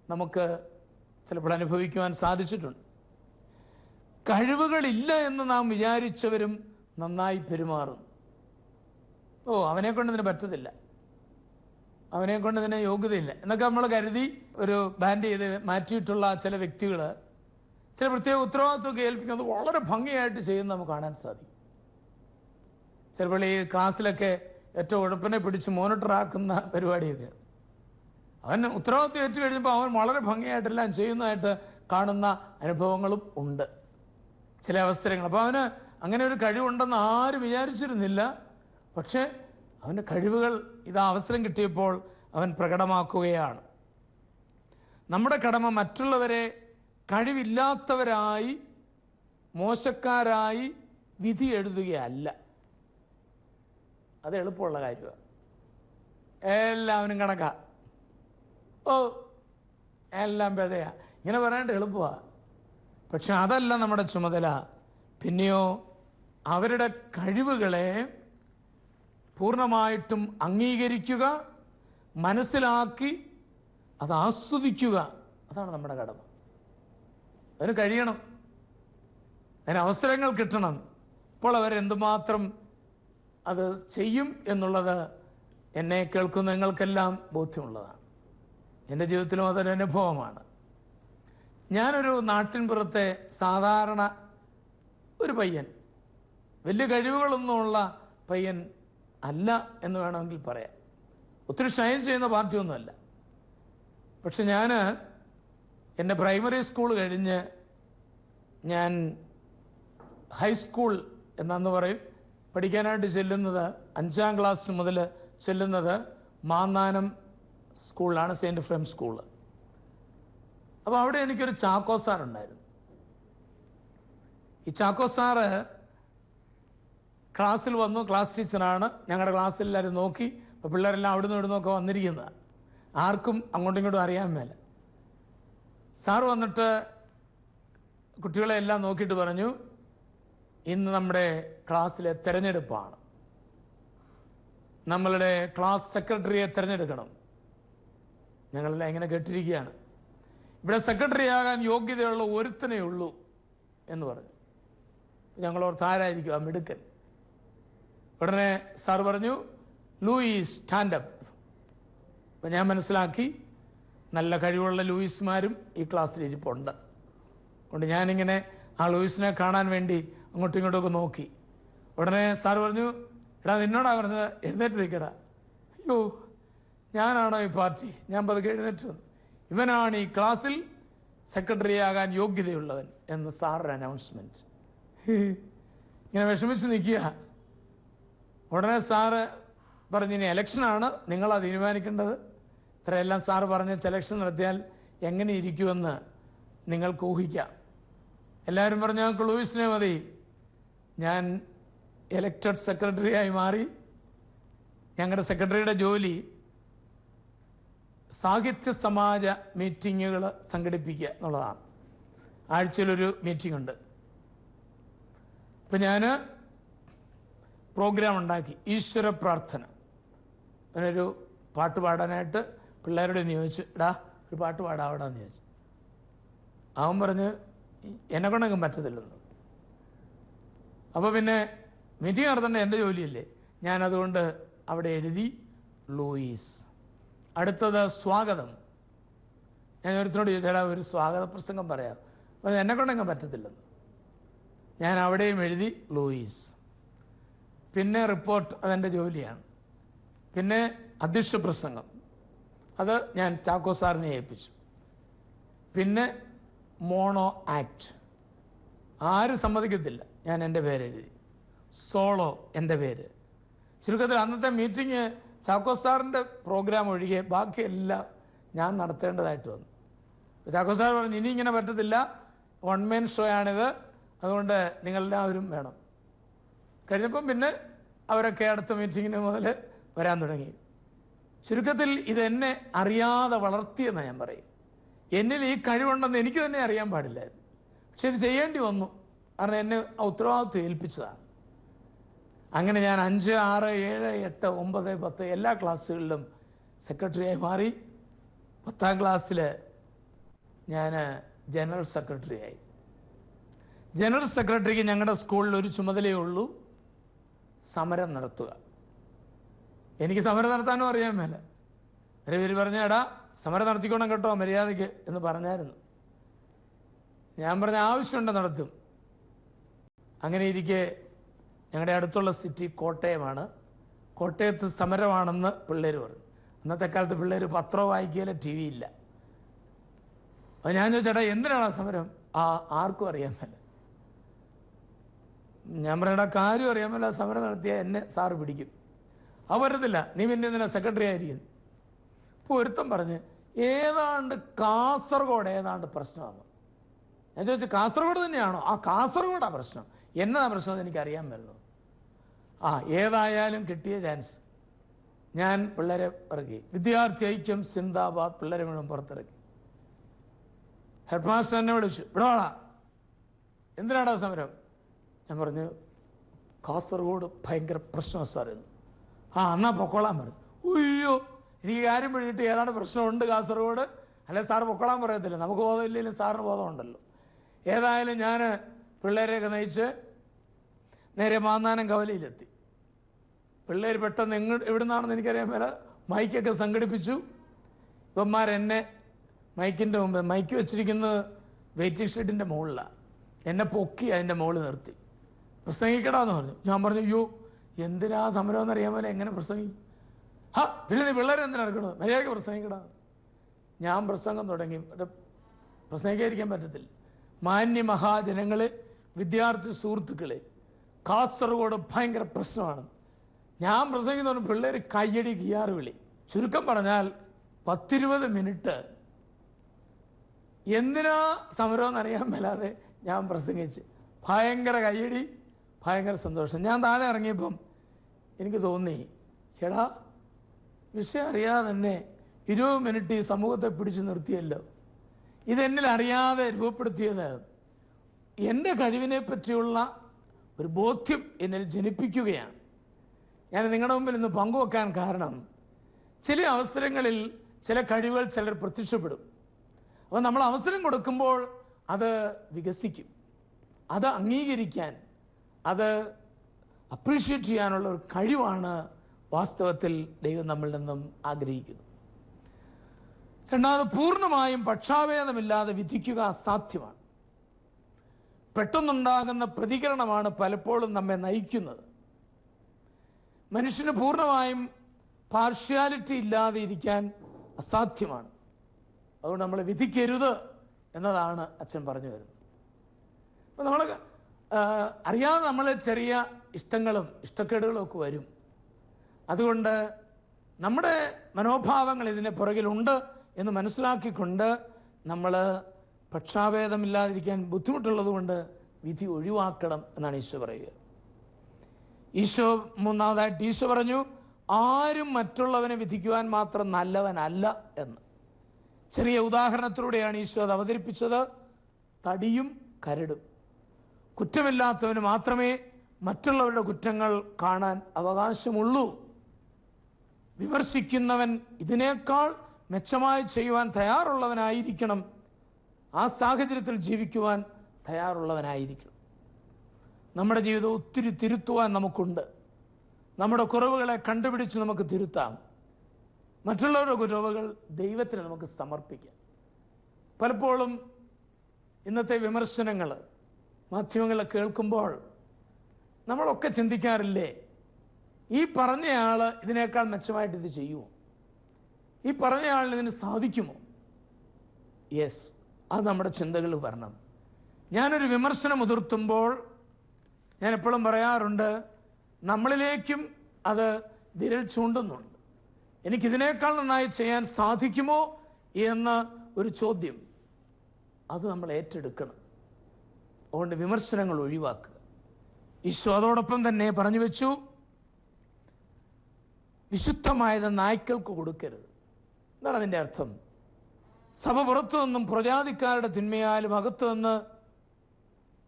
നമുക്ക് ചിലപ്പോൾ അനുഭവിക്കുവാൻ സാധിച്ചിട്ടുണ്ട്. കഴിവുകളില്ല എന്ന് നാം വിചാരിച്ചവരും നന്നായി പെരുമാറുന്നു. ഓ അവനെ കൊണ്ട് ഇതിന് പറ്റത്തില്ല. അവനെ കൊണ്ട് ഇതിന് യോഗ്യതയില്ല. എന്നൊക്കെ നമ്മൾ കരുതി ഒരു ബാൻഡ് ചെയ്ത് മാറ്റിയിട്ടുള്ള ചില വ്യക്തികൾ ചില പ്രത്യേക ഉത്തരവാദിത്വമൊക്കെ ഏൽപ്പിക്കുന്നത് വളരെ ഭംഗിയായിട്ട് ചെയ്യുന്ന നമുക്ക് കാണാൻ സാധിക്കും. ചിലപ്പോൾ ഈ ക്ലാസ്സിലൊക്കെ ഏറ്റവും ഉഴപ്പനെ പിടിച്ച് മോണിറ്ററാക്കുന്ന പരിപാടിയൊക്കെയാണ് അവൻ ഉത്തരവാദിത്വം ഏറ്റു കഴിഞ്ഞപ്പോൾ അവൻ വളരെ ഭംഗിയായിട്ടെല്ലാം ചെയ്യുന്നതായിട്ട് കാണുന്ന അനുഭവങ്ങളും ഉണ്ട്. ചില അവസരങ്ങൾ. അപ്പോൾ അവന് അങ്ങനെ ഒരു കഴിവുണ്ടെന്ന് ആരും വിചാരിച്ചിരുന്നില്ല. പക്ഷേ അവന്റെ കഴിവുകൾ ഇതാ അവസരം കിട്ടിയപ്പോൾ അവൻ പ്രകടമാക്കുകയാണ്. നമ്മുടെ കടമ മറ്റുള്ളവരെ കഴിവില്ലാത്തവരായി മോശക്കാരായി വിധി എഴുതുകയല്ല. അത് എളുപ്പമുള്ള കാര്യമാണ് എല്ലാവനും കണക്കാ. ഓ എല്ലാം പിഴയാ. ഇങ്ങനെ പറയാണ്ട് എളുപ്പമാണ് പക്ഷെ അതല്ല നമ്മുടെ ചുമതല. പിന്നെയോ അവരുടെ കഴിവുകളെ പൂർണമായിട്ടും അംഗീകരിക്കുക മനസ്സിലാക്കി അത് ആസ്വദിക്കുക. അതാണ് നമ്മുടെ കടമ. അതിന് കഴിയണം. അതിന് അവസരങ്ങൾ കിട്ടണം. അപ്പോൾ അവരെന്തുമാത്രം അത് ചെയ്യും എന്നുള്ളത് എന്നെ കേൾക്കുന്ന നിങ്ങൾക്കെല്ലാം ബോധ്യമുള്ളതാണ്. എന്റെ ജീവിതത്തിലും അതൊരു അനുഭവമാണ്. ഞാനൊരു നാട്ടിൻപുറത്തെ സാധാരണ ഒരു പയ്യൻ. വലിയ കഴിവുകളൊന്നുമുള്ള പയ്യൻ അല്ല എന്ന് വേണമെങ്കിൽ പറയാം. ഒത്തിരി ഷൈൻ ചെയ്യുന്ന പാർട്ടിയൊന്നുമല്ല. പക്ഷെ ഞാൻ എന്റെ പ്രൈമറി സ്കൂൾ കഴിഞ്ഞ് ഞാൻ ഹൈസ്കൂൾ എന്നു പറയും. പഠിക്കാനായിട്ട് ചെല്ലുന്നത് അഞ്ചാം ക്ലാസ് മുതൽ ചെല്ലുന്നത് മാന്നാനം സ്കൂളിലാണ് സെയിന്റ് ഫ്രം സ്കൂൾ അപ്പോൾ അവിടെ എനിക്കൊരു ചാക്കോ സാർ ഉണ്ടായിരുന്നു. ഈ ചാക്കോ സാറ് ക്ലാസ്സിൽ വന്നു ക്ലാസ് ടീച്ചറാണ്. ഞങ്ങളുടെ ക്ലാസ്സിൽ എല്ലാവരും നോക്കി അപ്പോൾ പിള്ളേരെല്ലാം അവിടുന്ന് ഇവിടുന്ന് ഒക്കെ വന്നിരിക്കുന്നത് ആർക്കും അങ്ങോട്ടും ഇങ്ങോട്ടും അറിയാൻ മേല. സാറ് വന്നിട്ട് കുട്ടികളെ എല്ലാം നോക്കിയിട്ട് പറഞ്ഞു ഇന്ന് നമ്മുടെ ക്ലാസ്സിലെ തിരഞ്ഞെടുപ്പാണ്. നമ്മളുടെ ക്ലാസ് സെക്രട്ടറിയെ തിരഞ്ഞെടുക്കണം. ഞങ്ങളെല്ലാം ഇങ്ങനെ കേട്ടിരിക്കുകയാണ്. ഇവിടെ സെക്രട്ടറി ആകാൻ യോഗ്യതയുള്ള ഒരുത്തനേ ഉള്ളൂ എന്ന് പറഞ്ഞു. ഞങ്ങളോർത്ത് ആരായിരിക്കും ആ മിടുക്കൻ? ഉടനെ സാർ പറഞ്ഞു ലൂയിസ് സ്റ്റാൻഡപ്പ് അപ്പം ഞാൻ മനസ്സിലാക്കി നല്ല കഴിവുള്ള ലൂയിസ്മാരും ഈ ക്ലാസ്സിൽ ഇരിപ്പുണ്ട് അതുകൊണ്ട് ഞാനിങ്ങനെ ആ ലൂയിസിനെ കാണാൻ വേണ്ടി അങ്ങോട്ടും ഇങ്ങോട്ടും ഒക്കെ നോക്കി. ഉടനെ സാർ പറഞ്ഞു എടാ നിന്നോടാ പറഞ്ഞത്? എഴുന്നേറ്റ് നിൽക്കടാ അയ്യോ ഞാനാണോ ഈ പാർട്ടി? ഞാൻ പതുക്കെ എഴുന്നേറ്റ്. ഇവനാണ് ഈ ക്ലാസ്സിൽ സെക്രട്ടറി ആകാൻ യോഗ്യതയുള്ളവൻ എന്ന് സാറൊരു അനൗൺസ്മെന്റ് ഇങ്ങനെ വിഷമിച്ച് നിൽക്കുക. ഉടനെ സാറ് പറഞ്ഞു ഇനി ഇലക്ഷനാണ് നിങ്ങളാ തീരുമാനിക്കേണ്ടത്. ഇത്രയെല്ലാം സാറ് പറഞ്ഞ് സെലക്ഷൻ നടത്തിയാൽ എങ്ങനെ ഇരിക്കുമെന്ന് നിങ്ങൾക്ക് ഊഹിക്കാം. എല്ലാവരും പറഞ്ഞു ഞങ്ങൾക്ക് ലൂയിസിനെ മതി. ഞാൻ എലക്റ്റഡ് സെക്രട്ടറിയായി മാറി. ഞങ്ങളുടെ സെക്രട്ടറിയുടെ ജോലി സാഹിത്യ സമാജ മീറ്റിങ്ങുകൾ സംഘടിപ്പിക്കുക എന്നുള്ളതാണ്. ആഴ്ചയിലൊരു മീറ്റിംഗ് ഉണ്ട്. അപ്പം ഞാൻ പ്രോഗ്രാം ഉണ്ടാക്കി. ഈശ്വര പ്രാർത്ഥന. അതിനൊരു പാട്ട് പാടാനായിട്ട് പിള്ളേരോട് നിയോഗിച്ചു എടാ ഒരു പാട്ട് പാടാവിടാന്ന് ചോദിച്ചു. അവൻ പറഞ്ഞ് എന്നെ കൊണ്ടെങ്കിലും പറ്റത്തില്ലെന്ന്. അപ്പോൾ പിന്നെ മീറ്റിംഗ് നടത്തേണ്ട എന്റെ ജോലിയല്ലേ? ഞാനതുകൊണ്ട് അവിടെ എഴുതി ലൂയിസ് അടുത്തത് സ്വാഗതം. ഞാൻ ഒരുത്തിനോട് ചോദിച്ചാൽ ഒരു സ്വാഗത പ്രസംഗം പറയാം. അപ്പോൾ എന്നെ കൊണ്ടെങ്കിലും പറ്റത്തില്ലെന്ന്. ഞാൻ അവിടെയും എഴുതി ലൂയിസ് പിന്നെ റിപ്പോർട്ട് അതെന്റെ ജോലിയാണ്. പിന്നെ അധ്യക്ഷ പ്രസംഗം. അത് ഞാൻ ചാക്കോ സാറിനെ ഏൽപ്പിച്ചു. പിന്നെ മോണോ ആക്ട്. ആരും സമ്മതിക്കത്തില്ല. ഞാൻ എന്റെ പേരെഴുതി. സോളോ എന്റെ പേര്. ചുരുക്കത്തിൽ അന്നത്തെ മീറ്റിംഗ് ചാക്കോ സാറിന്റെ പ്രോഗ്രാം ഒഴികെ ബാക്കിയെല്ലാം ഞാൻ നടത്തേണ്ടതായിട്ട് വന്നു. ചാക്കോ സാർ പറഞ്ഞു ഇനി ഇങ്ങനെ പറ്റത്തില്ല. വൺ മെൻ ഷോ ആണിത്. അതുകൊണ്ട് നിങ്ങളെല്ലാവരും വേണം. കഴിഞ്ഞപ്പം പിന്നെ അവരൊക്കെ അടുത്ത മീറ്റിങ്ങിന് മുതൽ വരാൻ തുടങ്ങി. ചുരുക്കത്തിൽ ഇതെന്നെ അറിയാതെ വളർത്തിയെന്ന് ഞാൻ പറയും. എന്നിൽ ഈ കഴിവുണ്ടെന്ന് എനിക്ക് തന്നെ അറിയാൻ പാടില്ലായിരുന്നു പക്ഷെ ഇത് ചെയ്യേണ്ടി വന്നു. കാരണം എന്നെ ഉത്തരവാദിത്വം ഏൽപ്പിച്ചതാണ്. അങ്ങനെ ഞാൻ അഞ്ച് ആറ് ഏഴ് എട്ട് ഒമ്പത് പത്ത് എല്ലാ ക്ലാസ്സുകളിലും സെക്രട്ടറിയായി മാറി. പത്താം ക്ലാസ്സിൽ ഞാൻ ജനറൽ സെക്രട്ടറിയായി. ജനറൽ സെക്രട്ടറിക്ക് ഞങ്ങളുടെ സ്കൂളിൽ ഒരു ചുമതലയേ ഉള്ളൂ. സമരം നടത്തുക. എനിക്ക് സമരം നടത്താനും അറിയാൻ മേല. ഒരു പേര് പറഞ്ഞ എടാ സമരം നടത്തിക്കോണം കേട്ടോ മര്യാദയ്ക്ക് എന്ന് പറഞ്ഞായിരുന്നു. ഞാൻ പറഞ്ഞ ആവശ്യമുണ്ട് നടത്തും. അങ്ങനെ ഇരിക്കെ ഞങ്ങളുടെ അടുത്തുള്ള സിറ്റി കോട്ടയമാണ്. കോട്ടയത്ത് സമരമാണെന്ന് പിള്ളേർ പറഞ്ഞു. അന്നത്തെ കാലത്ത് പിള്ളേർ പത്രം വായിക്കുകയില്ല ടി വി ഇല്ല. അപ്പോൾ ഞാൻ ചോദിച്ചേട്ടാ എന്തിനാണ് ആ സമരം? ആ ആർക്കും അറിയാൻ മേല. ഞാൻ പറയണ കാര്യം അറിയാമല്ല മേല സമരം നടത്തിയാൽ എന്നെ സാറ് പിടിക്കും. അത് പറ്റത്തില്ല. നീ പിന്നെ എന്തിനാ സെക്രട്ടറി ആയിരിക്കുന്നു ഇപ്പോൾ ഒരുത്തം പറഞ്ഞ് ഏതാണ്ട് കാസർഗോഡ് ഏതാണ്ട് പ്രശ്നമാണ്. ഞാൻ ചോദിച്ചു കാസർഗോഡ് തന്നെയാണോ? ആ കാസർഗോഡാ പ്രശ്നം. എന്നതാ പ്രശ്നം എന്ന് എനിക്ക് അറിയാൻ പറ്റുള്ളൂ ആ ഏതായാലും കിട്ടിയ ചാൻസ് ഞാൻ പിള്ളേരെ ഇറക്കി. വിദ്യാർത്ഥി ഐക്യം സിന്ദാബാദ് പിള്ളേരെ മുഴുവൻ പുറത്തിറക്കി. ഹെഡ് മാസ്റ്റർ എന്നെ വിളിച്ചു. ഇവിടെ വാളാ എന്തിനാടാ സമരം? ഞാൻ പറഞ്ഞു കാസർഗോഡ് ഭയങ്കര പ്രശ്നമാണ് സാർ ആ എന്നാ പൊക്കോളാൻ പറഞ്ഞു ഉയ്യോ എനിക്ക് കാര്യം പിടിയിട്ട് ഏതാണ്ട് പ്രശ്നമുണ്ട് കാസർഗോഡ്? അല്ലെ സാർ പൊക്കോളാൻ പറയത്തില്ല. നമുക്ക് ബോധമില്ലെങ്കിലും സാറിന് ബോധമുണ്ടല്ലോ. ഏതായാലും ഞാൻ പിള്ളേരെയൊക്കെ നയിച്ച് നേരെ മാന്നാനം കവലയിലെത്തി. പിള്ളേർ പെട്ടെന്ന് എങ്ങ എവിടുന്നാണെന്ന് എനിക്കറിയാൻ മേല മൈക്കൊക്കെ സംഘടിപ്പിച്ചു. ഇവന്മാരെന്നെ മൈക്കിന്റെ മുമ്പ് മൈക്ക് വെച്ചിരിക്കുന്നത് വെയിറ്റിംഗ് ഷെഡിന്റെ മുകളിലാണ് എന്നെ പൊക്കി അതിന്റെ മുകളിൽ നിർത്തി. പ്രസംഗിക്കടാന്ന് പറഞ്ഞു. ഞാൻ പറഞ്ഞു അയ്യോ എന്തിനാ സമരം എന്നറിയാൻ പോലെ എങ്ങനെ പ്രസംഗിക്കും? ഹാ പിന്നെ നീ പിള്ളേരെ എന്തിനാ ഇറക്കണത് മര്യാദയ്ക്ക് പ്രസംഗിക്കടാ. ഞാൻ പ്രസംഗം തുടങ്ങി. പ്രസംഗിക്കാതിരിക്കാൻ പറ്റത്തില്ല. മാന്യ മഹാജനങ്ങളെ വിദ്യാർത്ഥി സുഹൃത്തുക്കളെ കാസർഗോഡ് ഭയങ്കര പ്രശ്നമാണ്. ഞാൻ പ്രസംഗിക്കുന്ന പിള്ളേർ കയ്യടി കിയാറ് വിളി. ചുരുക്കം പറഞ്ഞാൽ പത്തിരുപത് മിനിറ്റ്. എന്തിനാ സമരം എന്നറിയാൻ മേലാതെ ഞാൻ പ്രസംഗിച്ച്. ഭയങ്കര കയ്യടി ഭയങ്കര സന്തോഷം. ഞാൻ താഴെ ഇറങ്ങിയപ്പം എനിക്ക് തോന്നി എടാ വിഷയം അറിയാതെ തന്നെ ഇരുപത് മിനിറ്റ് ഈ സമൂഹത്തെ പിടിച്ചു നിർത്തിയല്ലോ. ഇതെന്നിൽ അറിയാതെ രൂപപ്പെടുത്തിയത് എന്റെ കഴിവിനെ പറ്റിയുള്ള ഒരു ബോധ്യം എന്നിൽ ജനിപ്പിക്കുകയാണ്. ഞാൻ നിങ്ങളുടെ മുമ്പിൽ ഇന്ന് പങ്കുവെക്കാൻ കാരണം ചില അവസരങ്ങളിൽ ചില കഴിവുകൾ ചിലർ പ്രത്യക്ഷപ്പെടും. അപ്പോൾ നമ്മൾ അവസരം കൊടുക്കുമ്പോൾ അത് വികസിക്കും. അത് അംഗീകരിക്കാൻ അത് അപ്രീഷിയേറ്റ് ചെയ്യാനുള്ള ഒരു കഴിവാണ് വാസ്തവത്തിൽ ദൈവം നമ്മളിൽ നിന്നും ആഗ്രഹിക്കുന്നു. രണ്ടാമത് പൂർണമായും പക്ഷാഭേദമില്ലാതെ വിധിക്കുക അസാധ്യമാണ്. പെട്ടെന്നുണ്ടാകുന്ന പ്രതികരണമാണ് പലപ്പോഴും നമ്മെ നയിക്കുന്നത്. മനുഷ്യന് പൂർണമായും പാർഷ്യാലിറ്റി ഇല്ലാതെ ഇരിക്കാൻ അസാധ്യമാണ്. അതുകൊണ്ട് നമ്മൾ വിധിക്കരുത് എന്നതാണ് അച്ഛൻ പറഞ്ഞു വരുന്നത്. അപ്പോൾ നമ്മൾ അറിയാതെ നമ്മൾ ചെറിയ ഇഷ്ടങ്ങളും ഇഷ്ടക്കേടുകളും ഒക്കെ വരും. അതുകൊണ്ട് നമ്മുടെ മനോഭാവങ്ങൾ ഇതിന്റെ പുറകിലുണ്ട് എന്ന് മനസ്സിലാക്കിക്കൊണ്ട് നമ്മൾ പക്ഷാഭേദമില്ലാതിരിക്കാൻ ബുദ്ധിമുട്ടുള്ളത് കൊണ്ട് വിധി ഒഴിവാക്കണം എന്നാണ് ഈശോ പറയുക. ഈശോ മൂന്നാമതായിട്ട് ഈശോ പറഞ്ഞു ആരും മറ്റുള്ളവനെ വിധിക്കുവാൻ മാത്രം നല്ലവനല്ല എന്ന്. ചെറിയ ഉദാഹരണത്തിലൂടെയാണ് ഈശോ അത് അവതരിപ്പിച്ചത്. തടിയും കരടും. കുറ്റമില്ലാത്തവന് മാത്രമേ മറ്റുള്ളവരുടെ കുറ്റങ്ങൾ കാണാൻ അവകാശമുള്ളൂ. വിമർശിക്കുന്നവൻ ഇതിനേക്കാൾ മെച്ചമായി ചെയ്യുവാൻ തയ്യാറുള്ളവനായിരിക്കണം. ആ സാഹചര്യത്തിൽ ജീവിക്കുവാൻ തയ്യാറുള്ളവനായിരിക്കണം. നമ്മുടെ ജീവിതം ഒത്തിരി തിരുത്തുവാൻ നമുക്കുണ്ട്. നമ്മുടെ കുറവുകളെ കണ്ടുപിടിച്ച് നമുക്ക് തിരുത്താം. മറ്റുള്ളവരുടെ കുറവുകൾ ദൈവത്തിന് നമുക്ക് സമർപ്പിക്കാം. പലപ്പോഴും ഇന്നത്തെ വിമർശനങ്ങൾ മാധ്യമങ്ങളിൽ കേൾക്കുമ്പോൾ നമ്മളൊക്കെ ചിന്തിക്കാറില്ലേ ഈ പറഞ്ഞയാൾ ഇതിനേക്കാൾ മെച്ചമായിട്ട് ഇത് ചെയ്യുമോ? ഈ പറഞ്ഞയാളിന് ഇതിന് സാധിക്കുമോ? യെസ് അത് നമ്മുടെ ചിന്തകൾ വരണം. ഞാനൊരു വിമർശനം ഉതിർത്തുമ്പോൾ ഞാൻ എപ്പോഴും പറയാറുണ്ട് നമ്മളിലേക്കും അത് വിരൽ ചൂണ്ടുന്നുണ്ട്. എനിക്കിതിനേക്കാൾ നന്നായി ചെയ്യാൻ സാധിക്കുമോ? എന്ന ഒരു ചോദ്യം. അത് നമ്മൾ ഏറ്റെടുക്കണം. അതുകൊണ്ട് വിമർശനങ്ങൾ ഒഴിവാക്കുക. ഈശോ അതോടൊപ്പം തന്നെ പറഞ്ഞു വെച്ചു വിശുദ്ധമായത് നായ്ക്കൾക്ക് കൊടുക്കരുത്. എന്താണ് അതിന്റെ അർത്ഥം. സഭ പുറത്തു നിന്നും പ്രജാതിക്കാരുടെ തിന്മയാലും അകത്തു നിന്ന്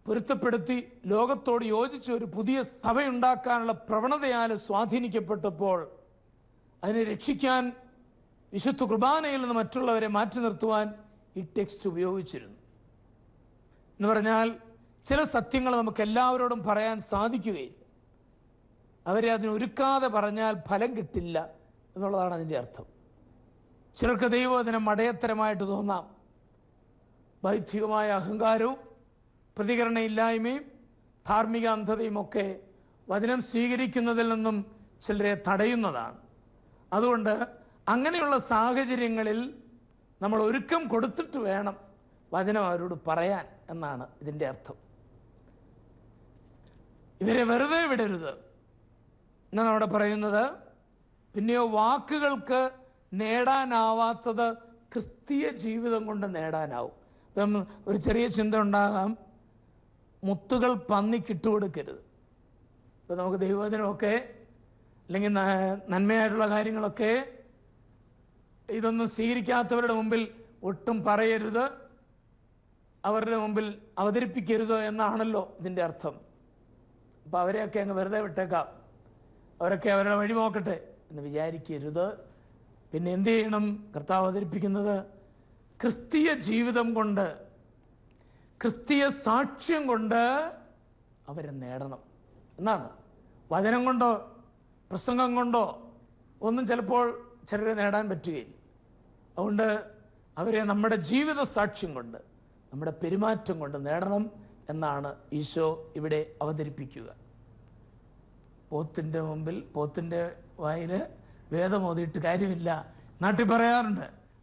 പൊരുത്തപ്പെടുത്തി ലോകത്തോട് യോജിച്ച് ഒരു പുതിയ സഭയുണ്ടാക്കാനുള്ള പ്രവണതയാൽ സ്വാധീനിക്കപ്പെട്ടപ്പോൾ അതിനെ രക്ഷിക്കാൻ വിശുദ്ധ കുർബാനയിൽ നിന്ന് മറ്റുള്ളവരെ മാറ്റി നിർത്തുവാൻ ഈ ടെക്സ്റ്റ് ഉപയോഗിച്ചിരുന്നു. എന്ന് പറഞ്ഞാൽ ചില സത്യങ്ങൾ നമുക്ക് എല്ലാവരോടും പറയാൻ സാധിക്കുകയില്ല. അവരെ അതിനൊരുക്കാതെ പറഞ്ഞാൽ ഫലം കിട്ടില്ല എന്നുള്ളതാണ് അതിന്റെ അർത്ഥം. ചിലർക്ക് ദൈവവചനം മടയത്തരമായിട്ട് തോന്നാം. ബൗദ്ധികമായ അഹങ്കാരവും പ്രതികരണയില്ലായ്മയും ധാർമ്മിക അന്ധതയും ഒക്കെ വചനം സ്വീകരിക്കുന്നതിൽ നിന്നും ചിലരെ തടയുന്നതാണ്. അതുകൊണ്ട് അങ്ങനെയുള്ള സാഹചര്യങ്ങളിൽ നമ്മൾ ഒരുക്കം കൊടുത്തിട്ട് വേണം വചനം അവരോട് പറയാൻ എന്നാണ് ഇതിന്റെ അർത്ഥം. ഇവരെ വെറുതെ വിടരുത്. എന്നാണ് അവിടെ പറയുന്നത് പിന്നെയോ വാക്കുകൾക്ക് നേടാനാവാത്തത് ക്രിസ്തീയ ജീവിതം കൊണ്ട് നേടാനാവും. ഇപ്പം ഒരു ചെറിയ ചിന്ത ഉണ്ടാകാം. മുത്തുകൾ പന്നിക്കിട്ടു കൊടുക്കരുത് ഇപ്പം നമുക്ക് ദൈവവചനമൊക്കെ അല്ലെങ്കിൽ നന്മയായിട്ടുള്ള കാര്യങ്ങളൊക്കെ ഇതൊന്നും സ്വീകരിക്കാത്തവരുടെ മുമ്പിൽ ഒട്ടും പറയരുത്. അവരുടെ മുമ്പിൽ അവതരിപ്പിക്കരുത് എന്നാണല്ലോ ഇതിന്റെ അർത്ഥം. അപ്പോൾ അവരെയൊക്കെ അങ്ങ് വെറുതെ വിട്ടേക്കാം. അവരൊക്കെ അവരുടെ വഴി നോക്കട്ടെ എന്ന് വിചാരിക്കരുത്. പിന്നെ എന്ത് ചെയ്യണം? കർത്താവ് അവതരിപ്പിക്കുന്നത് ക്രിസ്തീയ ജീവിതം കൊണ്ട് ക്രിസ്തീയ സാക്ഷ്യം കൊണ്ട് അവരെ നേടണം. എന്നാണ്? വചനം കൊണ്ടോ പ്രസംഗം കൊണ്ടോ ഒന്നും ചിലപ്പോൾ ചിലരെ നേടാൻ പറ്റുകയില്ല. അതുകൊണ്ട് അവരെ നമ്മുടെ ജീവിത സാക്ഷ്യം കൊണ്ട് നമ്മുടെ പെരുമാറ്റം കൊണ്ട് നേടണം. എന്നാണ് ഈശോ ഇവിടെ അവതരിപ്പിക്കുക. പോത്തിന്റെ മുമ്പിൽ പോത്തിന്റെ വായിൽ വേദം ഓതിയിട്ട് കാര്യമില്ല. നാട്ടിൽ പറയാറുണ്ട്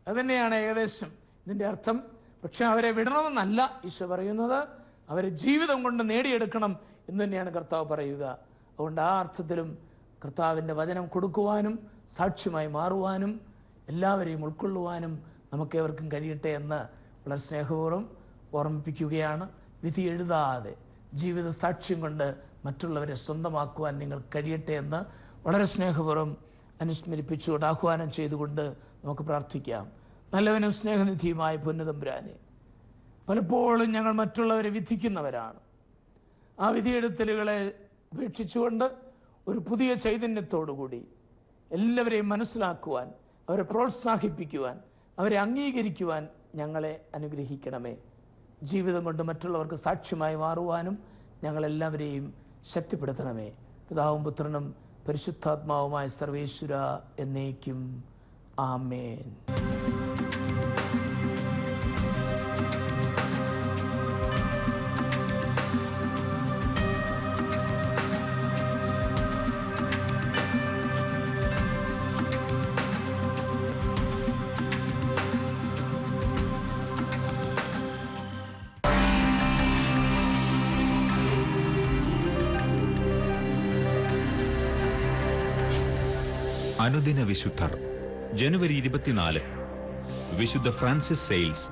അതുതന്നെയാണ് ഏകദേശം. ഇതിന്റെ അർത്ഥം പക്ഷെ അവരെ വിടണമെന്നല്ല ഈശോ പറയുന്നത്. അവരെ ജീവിതം കൊണ്ട് നേടിയെടുക്കണം എന്ന് തന്നെയാണ് കർത്താവ് പറയുക. അതുകൊണ്ട് ആ അർത്ഥത്തിലും കർത്താവിന്റെ വചനം കൊടുക്കുവാനും സാക്ഷ്യമായി മാറുവാനും എല്ലാവരെയും ഉൾക്കൊള്ളുവാനും നമുക്കേവർക്കും കഴിയട്ടെ എന്ന് വളരെ സ്നേഹപൂർവം ഓർമ്മിപ്പിക്കുകയാണ്. വിധി എഴുതാതെ ജീവിത സാക്ഷ്യം കൊണ്ട് മറ്റുള്ളവരെ സ്വന്തമാക്കുവാൻ നിങ്ങൾ കഴിയട്ടെ എന്ന് വളരെ സ്നേഹപൂർവം അനുസ്മരിപ്പിച്ചുകൊണ്ട് ആഹ്വാനം ചെയ്തുകൊണ്ട് നമുക്ക് പ്രാർത്ഥിക്കാം. നല്ലവനും സ്നേഹനിധിയുമായ പുന്നതമ്പുരാനെ പലപ്പോഴും ഞങ്ങൾ മറ്റുള്ളവരെ വിധിക്കുന്നവരാണ്. ആ വിധിയെടുത്തലുകളെ ഉപേക്ഷിച്ചുകൊണ്ട് ഒരു പുതിയ ചൈതന്യത്തോടുകൂടി എല്ലാവരെയും മനസ്സിലാക്കുവാൻ അവരെ പ്രോത്സാഹിപ്പിക്കുവാൻ അവരെ അംഗീകരിക്കുവാൻ ഞങ്ങളെ അനുഗ്രഹിക്കണമേ. ജീവിതം കൊണ്ട് മറ്റുള്ളവർക്ക് സാക്ഷ്യമായി മാറുവാനും ഞങ്ങളെല്ലാവരെയും ശക്തിപ്പെടുത്തണമേ. പിതാവും പുത്രനും പരിശുദ്ധാത്മാവുമായ സർവേശ്വര എന്നേക്കും. ആമേൻ. വിശുദ്ധർ. ജനുവരി ഇരുപത്തിനാല്. വിശുദ്ധ ഫ്രാൻസിസ് സെയിൽസ്.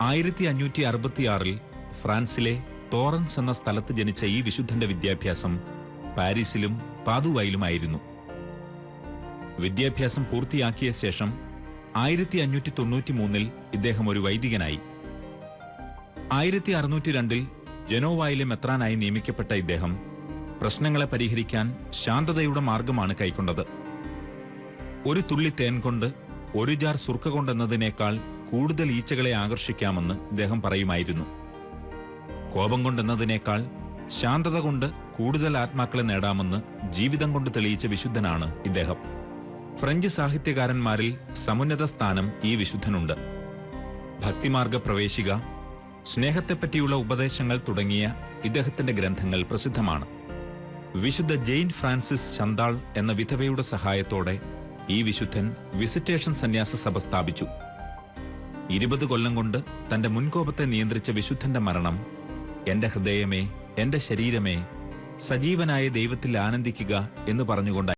ആയിരത്തി അഞ്ഞൂറ്റി അറുപത്തിയാറിൽ ഫ്രാൻസിലെ ടോറൻസ് എന്ന സ്ഥലത്ത് ജനിച്ച ഈ വിശുദ്ധന്റെ വിദ്യാഭ്യാസം പാരീസിലും പാതുവായിലുമായിരുന്നു വിദ്യാഭ്യാസം പൂർത്തിയാക്കിയ ശേഷം ആയിരത്തി അഞ്ഞൂറ്റി തൊണ്ണൂറ്റി മൂന്നിൽ ഇദ്ദേഹം ഒരു വൈദികനായി. ആയിരത്തി അറുന്നൂറ്റി രണ്ടിൽ ജനോവായിലെ മെത്രാനായി നിയമിക്കപ്പെട്ട ഇദ്ദേഹം പ്രശ്നങ്ങളെ പരിഹരിക്കാൻ ശാന്തതയുടെ മാർഗമാണ് കൈക്കൊണ്ടത്. ഒരു തുള്ളി തേൻ കൊണ്ട് ഒരു ജാർ സുർക്ക കൊണ്ടെന്നതിനേക്കാൾ കൂടുതൽ ഈച്ചകളെ ആകർഷിക്കാമെന്ന് അദ്ദേഹം പറയുമായിരുന്നു. കോപം കൊണ്ടെന്നതിനേക്കാൾ ശാന്തത കൊണ്ട് കൂടുതൽ ആത്മാക്കളെ നേടാമെന്ന് ജീവിതം കൊണ്ട് തെളിയിച്ച വിശുദ്ധനാണ് ഇദ്ദേഹം. ഫ്രഞ്ച് സാഹിത്യകാരന്മാരിൽ സമുന്നത സ്ഥാനം ഈ വിശുദ്ധനുണ്ട്. ഭക്തിമാർഗ പ്രവേശിക സ്നേഹത്തെപ്പറ്റിയുള്ള ഉപദേശങ്ങൾ തുടങ്ങിയ ഇദ്ദേഹത്തിന്റെ ഗ്രന്ഥങ്ങൾ പ്രസിദ്ധമാണ്. വിശുദ്ധ ജെയിൻ ഫ്രാൻസിസ് ചന്താൾ എന്ന വിധവയുടെ സഹായത്തോടെ ഈ വിശുദ്ധൻ വിസിറ്റേഷൻ സന്യാസ സഭ സ്ഥാപിച്ചു. ഇരുപത് കൊല്ലം കൊണ്ട് തന്റെ മുൻകോപത്തെ നിയന്ത്രിച്ച വിശുദ്ധന്റെ മരണം എന്റെ ഹൃദയമേ എന്റെ ശരീരമേ സജീവനായ ദൈവത്തിൽ ആനന്ദിക്കുക എന്ന് പറഞ്ഞുകൊണ്ട്